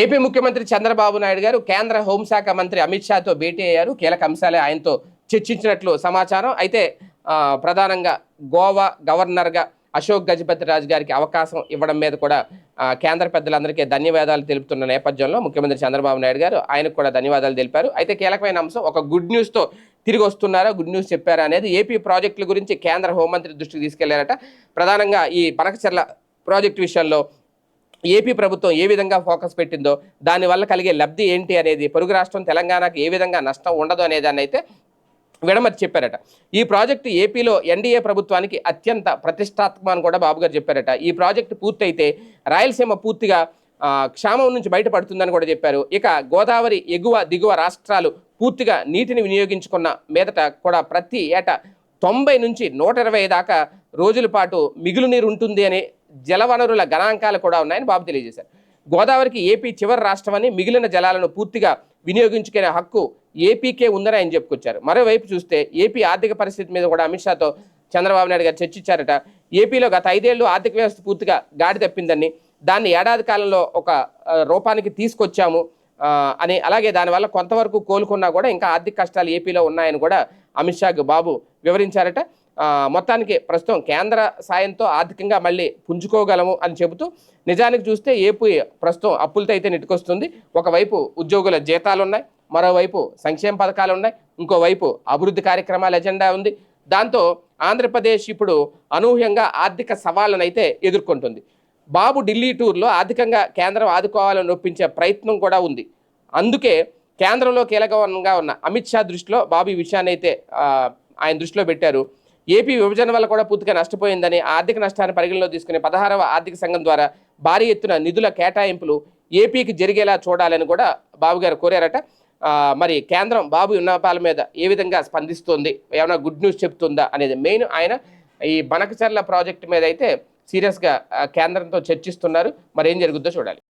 AP ముఖ్యమంత్రి చంద్రబాబు నాయుడు గారు కేంద్ర హోంశాఖ మంత్రి అమిత్ షాతో భేటీ అయ్యారు. కీలక అంశాలే ఆయనతో చర్చించినట్లు సమాచారం. అయితే ప్రధానంగా గోవా గవర్నర్గా అశోక్ గజపతి రాజు గారికి అవకాశం ఇవ్వడం మీద కూడా కేంద్ర పెద్దలందరికీ ధన్యవాదాలు తెలుపుతున్న నేపథ్యంలో ముఖ్యమంత్రి చంద్రబాబు నాయుడు గారు ఆయనకు కూడా ధన్యవాదాలు తెలిపారు. అయితే కీలకమైన అంశం ఒక గుడ్ న్యూస్తో తిరిగి వస్తున్నారా? గుడ్ న్యూస్ చెప్పారా అనేది ఏపీ ప్రాజెక్టుల గురించి కేంద్ర హోంమంత్రి దృష్టికి తీసుకెళ్ళారట. ప్రధానంగా ఈ పనకచెర్ల ప్రాజెక్టు విషయంలో ఏపీ ప్రభుత్వం ఏ విధంగా ఫోకస్ పెట్టిందో దానివల్ల కలిగే లబ్ధి ఏంటి అనేది పొరుగు రాష్ట్రం తెలంగాణకు ఏ విధంగా నష్టం ఉండదు అనేదాన్ని అయితే విడమర్చి చెప్పారట. ఈ ప్రాజెక్టు ఏపీలో ఎన్డీఏ ప్రభుత్వానికి అత్యంత ప్రతిష్టాత్మకం అని కూడా బాబు గారు చెప్పారట. ఈ ప్రాజెక్టు పూర్తయితే రాయలసీమ పూర్తిగా క్షామం నుంచి బయటపడుతుందని కూడా చెప్పారు. ఇక గోదావరి ఎగువ దిగువ రాష్ట్రాలు పూర్తిగా నీటిని వినియోగించుకున్న మీదట కూడా ప్రతి ఏటా తొంభై నుంచి నూట ఇరవై దాకా రోజుల పాటు మిగులు నీరు ఉంటుంది అనే జలవనరుల గణాంకాలు కూడా ఉన్నాయని బాబు తెలియజేశారు. గోదావరికి ఏపీ చివరి రాష్ట్రమని మిగిలిన జలాలను పూర్తిగా వినియోగించుకునే హక్కు ఏపీకే ఉందని ఆయన చెప్పుకొచ్చారు. మరోవైపు చూస్తే ఏపీ ఆర్థిక పరిస్థితి మీద కూడా అమిత్ షాతో చంద్రబాబు నాయుడు గారు చర్చించారట. ఏపీలో గత ఐదేళ్ళు ఆర్థిక వ్యవస్థ పూర్తిగా గాడి తప్పిందని దాన్ని ఏడాది కాలంలో ఒక రూపానికి తీసుకొచ్చాము అని అలాగే దానివల్ల కొంతవరకు కోలుకున్నా కూడా ఇంకా ఆర్థిక కష్టాలు ఏపీలో ఉన్నాయని కూడా అమిత్ షాకు బాబు వివరించారట. మొత్తానికి ప్రస్తుతం కేంద్ర సాయంతో ఆర్థికంగా మళ్ళీ పుంజుకోగలము అని చెబుతూ నిజానికి చూస్తే ఏపీ ప్రస్తుతం అప్పులతో అయితే నెట్టుకొస్తుంది. ఒకవైపు ఉద్యోగుల జీతాలు ఉన్నాయి మరోవైపు సంక్షేమ పథకాలు ఉన్నాయి ఇంకోవైపు అభివృద్ధి కార్యక్రమాల ఎజెండా ఉంది. దాంతో ఆంధ్రప్రదేశ్ ఇప్పుడు అనూహ్యంగా ఆర్థిక సవాళ్ళను అయితే ఎదుర్కొంటుంది. బాబు ఢిల్లీ టూర్లో ఆర్థికంగా కేంద్రం ఆదుకోవాలని ఒప్పించే ప్రయత్నం కూడా ఉంది. అందుకే కేంద్రంలో కీలకంగా ఉన్న అమిత్ షా దృష్టిలో బాబు ఈ విషయాన్ని అయితే ఆయన దృష్టిలో పెట్టారు. ఏపీ విభజన వల్ల కూడా పూర్తిగా నష్టపోయిందని ఆర్థిక నష్టాన్ని పరిగణలో తీసుకుని పదహారవ ఆర్థిక సంఘం ద్వారా భారీ ఎత్తున నిధుల కేటాయింపులు ఏపీకి జరిగేలా చూడాలని కూడా బాబు గారు కోరారట. మరి కేంద్రం బాబు విన్నపాల మీద ఏ విధంగా స్పందిస్తుంది? ఏమైనా గుడ్ న్యూస్ చెప్తుందా అనేది మెయిన్ ఆయన ఈ బనకచర్ల ప్రాజెక్టు మీద అయితే సీరియస్గా కేంద్రంతో చర్చిస్తున్నారు. మరి ఏం జరుగుద్దో చూడాలి.